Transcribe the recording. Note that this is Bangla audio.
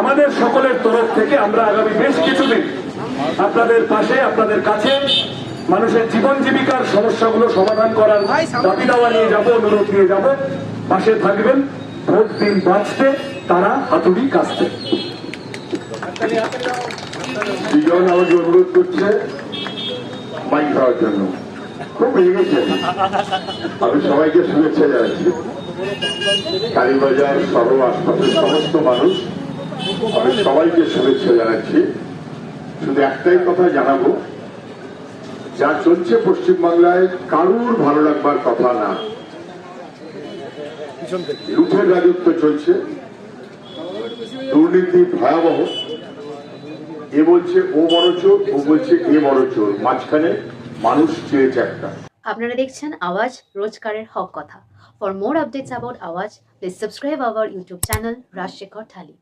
আমাদের সকলের তরফ থেকে আমরা আগামী বেশ কিছুদিন আপনাদের পাশে, আপনাদের কাছে মানুষের জীবন জীবিকার সমস্যাগুলো সমাধান করার দাবি দাওয়া নিয়ে যাব, অনুরোধ নিয়ে যাব। পাশে থাকবেন, ভোট দিন বাঁচতে, তারা হাতুড়ি কাছতে দুজন আমাকে অনুরোধ করছে মাইক খাওয়ার জন্য। খুব আমি সবাইকে শুভেচ্ছা জানাচ্ছি। কালীবাজার সহ আশপাশের সমস্ত মানুষ সবাইকে শুভেচ্ছা জানাচ্ছি। শুধু একটাই কথা জানাব, যা চলছে পশ্চিমবাংলায় কারুর ভালো লাগবার কথা না। লুঠের রাজত্ব চলছে, দুর্নীতি ভয়াবহ। এ বলছে ও বড় চোর, ও বলছে এ বড় চোর। মাঝখানে মানুষ চেয়েছে একটা। আপনারা দেখছেন আওয়াজ রোজকারের হক কথা। For more updates about Awaaz please subscribe our YouTube channel Rajshekhar thali